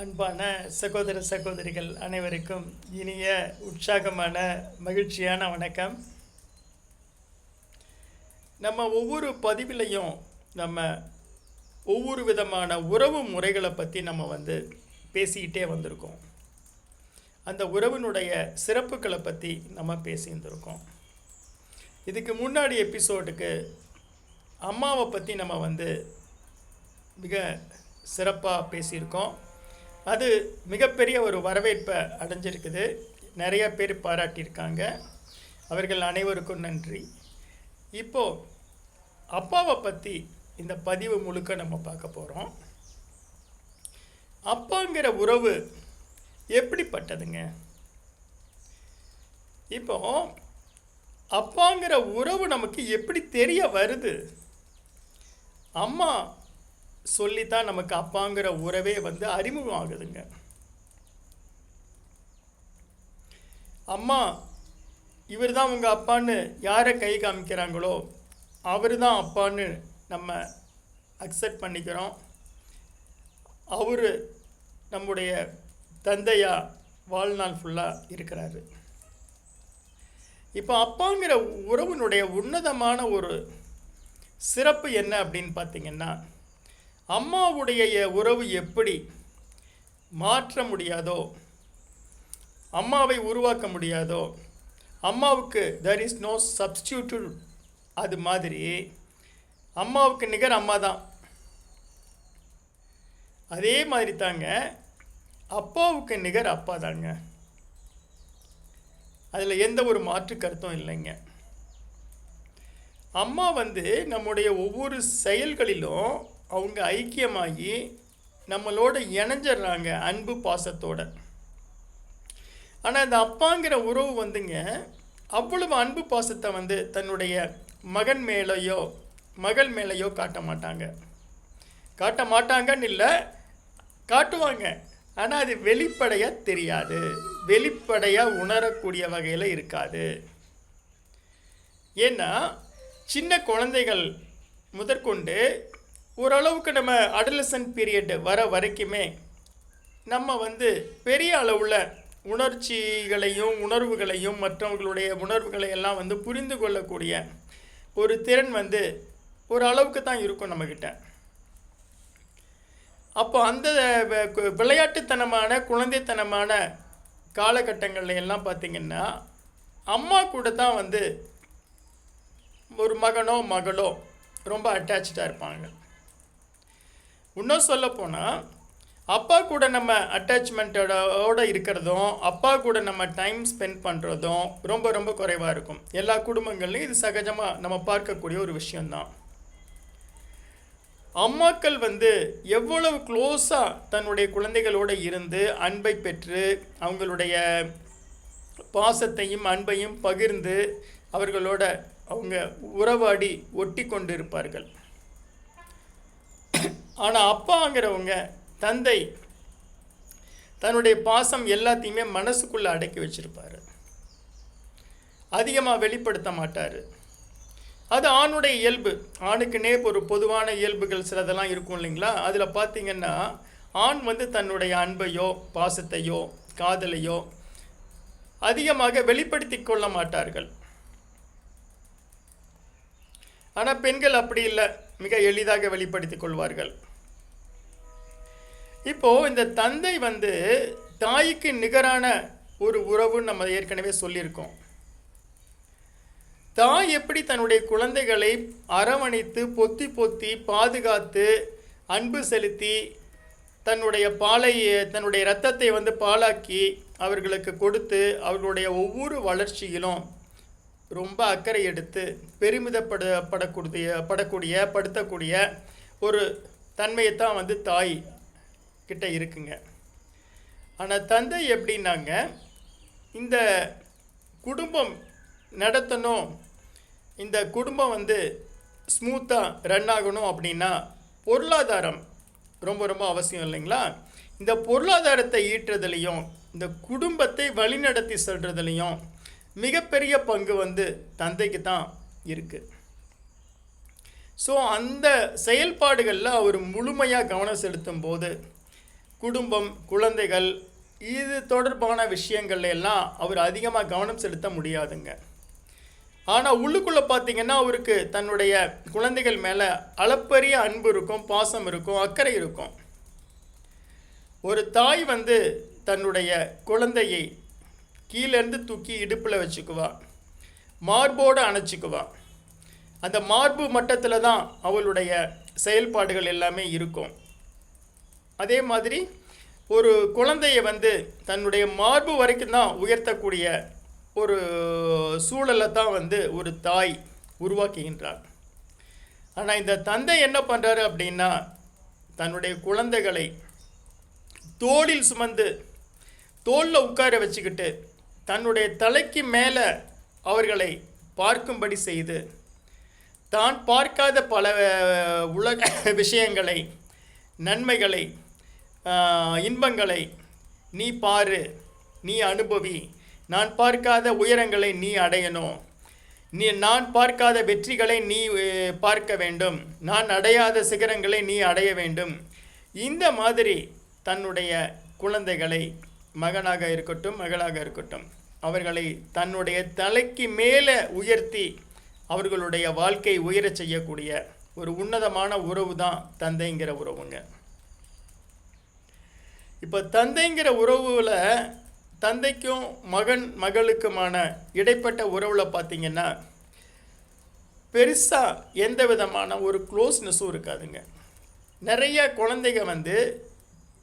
அன்பான சகோதர சகோதரிகள் அனைவருக்கும் இனிய உற்சாகமான மகிழ்ச்சியான வணக்கம். நம்ம ஒவ்வொரு பதிவிலையும் நம்ம ஒவ்வொரு விதமான உறவு முறைகளை பற்றி நம்ம வந்து பேசிக்கிட்டே வந்திருக்கோம். அந்த உறவினுடைய சிறப்புகளை பற்றி நம்ம பேசியிருந்திருக்கோம். இதுக்கு முன்னாடி எபிசோடுக்கு அம்மாவை பற்றி நம்ம வந்து மிக சிறப்பாக பேசியிருக்கோம். அது மிகப்பெரிய ஒரு வரவேற்பை அடைஞ்சிருக்குது. நிறைய பேர் பாராட்டியிருக்காங்க. அவர்கள் அனைவருக்கும் நன்றி. இப்போது அப்பாவை பற்றி இந்த பதிவு முழுக்க நம்ம பார்க்க போகிறோம் அப்பாங்கிற உறவு எப்படிப்பட்டதுங்க? இப்போ அப்பாங்கிற உறவு நமக்கு எப்படி தெரிய வருது? அம்மா சொல்லித்தான் நமக்கு அப்பாங்கிற உறவே வந்து அறிமுகம் ஆகுதுங்க அம்மா இவர் தான் உங்கள் அப்பான்னு யாரை கை காமிக்கிறாங்களோ அவர் தான் அப்பான்னு நம்ம அக்செப்ட் பண்ணிக்கிறோம். அவர் நம்முடைய தந்தையா வாழ்நாள் ஃபுல்லாக இருக்கிறாரு. இப்போ அப்பாங்கிற உறவினுடைய உன்னதமான ஒரு சிறப்பு என்ன அப்படின்னு பார்த்தீங்கன்னா அம்மாவுடைய உறவு எப்படி மாற்ற முடியாதோ அம்மாவை உருவாக்க முடியாதோ அம்மாவுக்கு தெர் இஸ் நோ சப்ஸ்டியூட்டு அது மாதிரி அம்மாவுக்கு நிகர் அம்மா தான். அதே மாதிரி தாங்க அப்பாவுக்கு நிகர் அப்பா தாங்க. அதில் எந்த ஒரு மாற்று கருத்தும் இல்லைங்க. அம்மா வந்து நம்முடைய ஒவ்வொரு செயல்களிலும் அவங்க ஐக்கியமாகி நம்மளோட இணைஞ்சிடுறாங்க அன்பு பாசத்தோடு. ஆனால் இந்த அப்பாங்கிற உறவு வந்துங்க அவ்வளவு அன்பு பாசத்தை வந்து தன்னுடைய மகன் மேலேயோ மகள் மேலேயோ காட்ட மாட்டாங்க. காட்ட மாட்டாங்கன்னு இல்லை காட்டுவாங்க. ஆனால் அது வெளிப்படையாக தெரியாது. வெளிப்படையாக உணரக்கூடிய வகையில் இருக்காது. ஏன்னா சின்ன குழந்தைகள் முதற்கொண்டு ஓரளவுக்கு நம்ம அடலசன்ட் பீரியட் வர வரைக்குமே நம்ம வந்து பெரிய அளவில் உணர்ச்சிகளையும் உணர்வுகளையும் மற்றவர்களுடைய உணர்வுகளை எல்லாம் வந்து புரிந்து கொள்ளக்கூடிய ஒரு திறன் வந்து ஒரு அளவுக்கு தான் இருக்கும் நம்மக்கிட்ட அப்போ அந்த விளையாட்டுத்தனமான குழந்தைத்தனமான காலகட்டங்கள்ல எல்லாம் பார்த்திங்கன்னா அம்மா கூட தான் வந்து ஒரு மகனோ மகளோ ரொம்ப அட்டாச்சாக இருப்பாங்க. இன்னும் சொல்லப்போனால் அப்பா கூட நம்ம அட்டாச்மெண்ட்டோட இருக்கிறதும் அப்பா கூட நம்ம டைம் ஸ்பெண்ட் பண்ணுறதும் ரொம்ப ரொம்ப குறைவாக இருக்கும். எல்லா குடும்பங்கள்லையும் இது சகஜமாக நம்ம பார்க்கக்கூடிய ஒரு விஷயந்தான் அம்மாக்கள் வந்து எவ்வளவு க்ளோஸாக தன்னுடைய குழந்தைகளோடு இருந்து அன்பை பெற்று அவங்களுடைய பாசத்தையும் அன்பையும் பகிர்ந்து அவர்களோட அவங்க உறவாடி ஒட்டி கொண்டு இருப்பார்கள் ஆனால் அப்பாங்கிறவங்க தந்தை தன்னுடைய பாசம் எல்லாத்தையுமே மனசுக்குள்ளே அடக்கி வச்சுருப்பார். அதிகமாக வெளிப்படுத்த மாட்டார். அது ஆணுடைய இயல்பு. ஆணுக்குன்னே ஒரு பொதுவான இயல்புகள் சிலதெல்லாம் இருக்கும் இல்லைங்களா? அதில் பார்த்தீங்கன்னா ஆண் வந்து தன்னுடைய அன்பையோ பாசத்தையோ காதலையோ அதிகமாக வெளிப்படுத்தி கொள்ள மாட்டார்கள். ஆனால் பெண்கள் அப்படி இல்லை. மிக எளிதாக வெளிப்படுத்திக் கொள்வார்கள். இப்போது இந்த தந்தை வந்து தாய்க்கு நிகரான ஒரு உறவுன்னு நம்ம ஏற்கனவே சொல்லியிருக்கோம். தாய் எப்படி தன்னுடைய குழந்தைகளை அரவணைத்து பொத்தி பொத்தி பாதுகாத்து அன்பு செலுத்தி தன்னுடைய பாலை தன்னுடைய ரத்தத்தை வந்து பாலாக்கி அவர்களுக்கு கொடுத்து அவர்களுடைய ஒவ்வொரு வளர்ச்சியிலும் ரொம்ப அக்கறை எடுத்து பெருமிதப்பட படக்கூடிய படக்கூடிய படுத்தக்கூடிய ஒரு தன்மையை தான் வந்து தாய் கிட்ட இருக்குங்க. ஆனால் தந்தை எப்படின்னாங்க இந்த குடும்பம் நடத்தணும் இந்த குடும்பம் வந்து ஸ்மூத்தாக ரன் ஆகணும் அப்படின்னா பொருளாதாரம் ரொம்ப ரொம்ப அவசியம் இல்லைங்களா? இந்த பொருளாதாரத்தை ஈட்டுறதுலையும் இந்த குடும்பத்தை வழிநடத்தி செல்றதுலையும் மிகப்பெரிய பங்கு வந்து தந்தைக்கு தான் இருக்குது ஸோ அந்த செயல்பாடுகளில் அவர் முழுமையாக கவனம் செலுத்தும் போது குடும்பம் குழந்தைகள் இது தொடர்பான விஷயங்கள்ல எல்லாம் அவர் அதிகமாக கவனம் செலுத்த முடியாதுங்க. ஆனால் உள்ளுக்குள்ளே பார்த்தீங்கன்னா அவருக்கு தன்னுடைய குழந்தைகள் மேலே அளப்பரிய அன்பு இருக்கும் பாசம் இருக்கும் அக்கறை இருக்கும். ஒரு தாய் வந்து தன்னுடைய குழந்தையை கீழேருந்து தூக்கி இடுப்பில் வச்சுக்குவா. மார்போடு அணைச்சிக்குவா. அந்த மார்பு மட்டத்தில் தான் அவளுடைய செயல்பாடுகள் எல்லாமே இருக்கும். அதே மாதிரி ஒரு குழந்தையை வந்து தன்னுடைய மார்பு வரைக்கும் தான் உயர்த்தக்கூடிய ஒரு சூழலை தான் வந்து ஒரு தாய் உருவாக்குகின்றார் ஆனால் இந்த தந்தை என்ன பண்ணுறாரு அப்படின்னா தன்னுடைய குழந்தைகளை தோளில் சுமந்து தோளில் உட்கார வச்சுக்கிட்டு தன்னுடைய தலைக்கு மேலே அவர்களை பார்க்கும்படி செய்து தான் பார்க்காத பல உலக விஷயங்களை நன்மைகளை இன்பங்களை நீ பாரு நீ அனுபவி. நான் பார்க்காத உயரங்களை நீ அடையணும் நீ நான் பார்க்காத வெற்றிகளை நீ பார்க்க வேண்டும். நான் அடையாத சிகரங்களை நீ அடைய வேண்டும். இந்த மாதிரி தன்னுடைய குழந்தைகளை மகனாக இருக்கட்டும் மகளாக இருக்கட்டும் அவர்களை தன்னுடைய தலைக்கு மேலே உயர்த்தி அவர்களுடைய வாழ்க்கை உயரச் செய்யக்கூடிய ஒரு உன்னதமான உறவு தான் தந்தைங்கிற உறவுங்க. இப்போ தந்தைங்கிற உறவில் தந்தைக்கும் மகன் மகளுக்குமான இடைப்பட்ட உறவில் பார்த்திங்கன்னா பெருசாக எந்த விதமான ஒரு க்ளோஸ்னஸும் இருக்காதுங்க. நிறைய குழந்தைங்க வந்து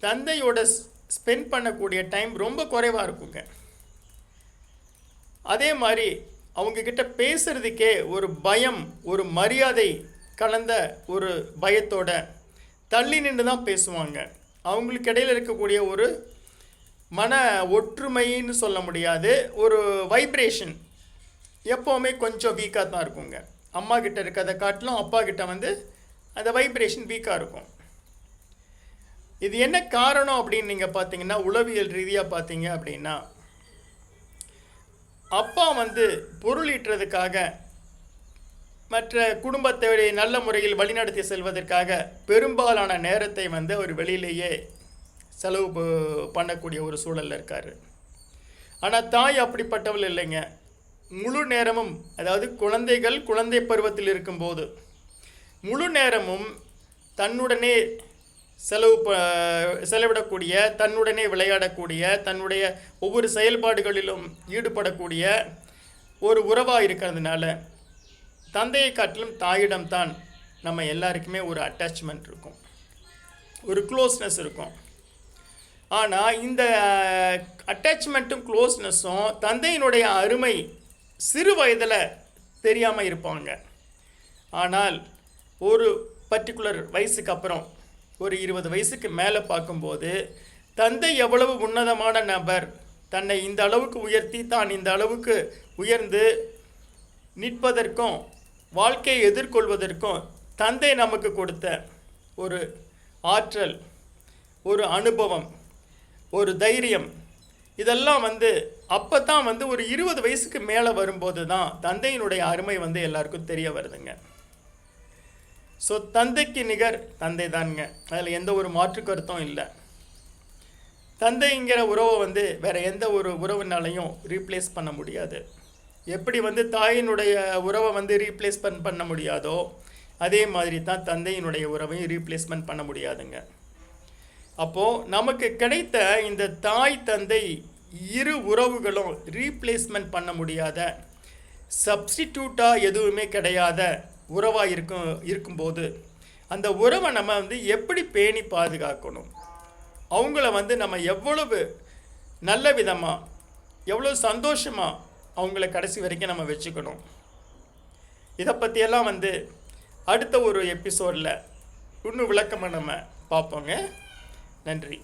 தந்தையோட ஸ்பெண்ட் பண்ணக்கூடிய டைம் ரொம்ப குறைவாக இருக்குங்க. அதே மாதிரி அவங்கக்கிட்ட பேசுகிறதுக்கே ஒரு பயம் ஒரு மரியாதை கலந்த ஒரு பயத்தோட தள்ளி நின்று தான் பேசுவாங்க. அவங்களுக்கு இடையில இருக்கக்கூடிய ஒரு மன ஒற்றுமைன்னு சொல்ல முடியாது. ஒரு வைப்ரேஷன் எப்போவுமே கொஞ்சம் வீக்காக தான் இருக்குங்க. அம்மா கிட்ட இருக்கிறத காட்டிலும் அப்பா கிட்ட வந்து அந்த வைப்ரேஷன் வீக்காக இருக்கும். இது என்ன காரணம் அப்படின்னு நீங்கள் பார்த்தீங்கன்னா உளவியல் ரீதியாக பார்த்தீங்க அப்படின்னா அப்பா வந்து பொருள் ஈட்டுறதுக்காக மற்ற குடும்பத்தை நல்ல முறையில் வழிநடத்தி செல்வதற்காக பெரும்பாலான நேரத்தை வந்து அவர் வெளியிலேயே செலவு ப- பண்ணக்கூடிய ஒரு சூழலில் இருக்கார். ஆனால் தாய் அப்படிப்பட்டவள் இல்லைங்க. முழு நேரமும் அதாவது குழந்தைகள் குழந்தை பருவத்தில் இருக்கும்போது முழு நேரமும் தன்னுடனே செலவு ப- செலவிடக்கூடிய தன்னுடனே விளையாடக்கூடிய தன்னுடைய ஒவ்வொரு செயல்பாடுகளிலும் ஈடுபடக்கூடிய ஒரு உறவாக இருக்கிறதுனால தந்தையை காட்டிலும் தாயிடம்தான் நம்ம எல்லாருக்குமே ஒரு அட்டாச்மெண்ட் இருக்கும். ஒரு க்ளோஸ்னஸ் இருக்கும். ஆனால் இந்த அட்டாச்மெண்ட்டும் க்ளோஸ்னஸும் தந்தையினுடைய அருமை சிறு வயதில் தெரியாமல் இருப்பாங்க. ஆனால் ஒரு பர்டிகுலர் வயசுக்கு அப்புறம் ஒரு இருபது வயசுக்கு மேலே பார்க்கும்போது தந்தை எவ்வளவு உன்னதமான நபர் தன்னை இந்த அளவுக்கு உயர்த்தி தான் இந்த அளவுக்கு உயர்ந்து நிற்பதற்கும் வாழ்க்கையை எதிர்கொள்வதற்கும் தந்தை நமக்கு கொடுத்த ஒரு ஆற்றல் ஒரு அனுபவம் ஒரு தைரியம் இதெல்லாம் வந்து அப்போ தான் வந்து ஒரு இருபது வயசுக்கு மேலே வரும்போது தான் தந்தையினுடைய அருமை வந்து எல்லாருக்கும் தெரிய வருதுங்க. ஸோ தந்தைக்கு நிகர் தந்தை தானுங்க அதில் எந்த ஒரு மாற்று கருத்தும் இல்லை. தந்தைங்கிற உறவை வந்து வேறு எந்த ஒரு உறவுனாலையும் ரீப்ளேஸ் பண்ண முடியாது. எப்படி வந்து தாயினுடைய உறவை வந்து ரீப்ளேஸ்மெண்ட் பண்ண முடியாதோ அதே மாதிரி தான் தந்தையினுடைய உறவையும் ரீப்ளேஸ்மெண்ட் பண்ண முடியாதுங்க. அப்போது நமக்கு கிடைத்த இந்த தாய் தந்தை இரு உறவுகளும் ரீப்ளேஸ்மெண்ட் பண்ண முடியாத சப்ஸ்டிடியூட்டாக எதுவுமே கிடையாத உறவாக இருக்கும் இருக்கும்போது அந்த உறவை நம்ம வந்து எப்படி பேணி பாதுகாக்கணும்? அவங்கள வந்து நம்ம எவ்வளவு நல்ல விதமாக எவ்வளோ சந்தோஷமாக அவங்கள கடைசி வரைக்கும் நம்ம வச்சுக்கணும். இதை பற்றியெல்லாம் வந்து அடுத்த ஒரு எபிசோடில் இன்னும் விளக்கமாக நம்ம பார்ப்போங்க. நன்றி.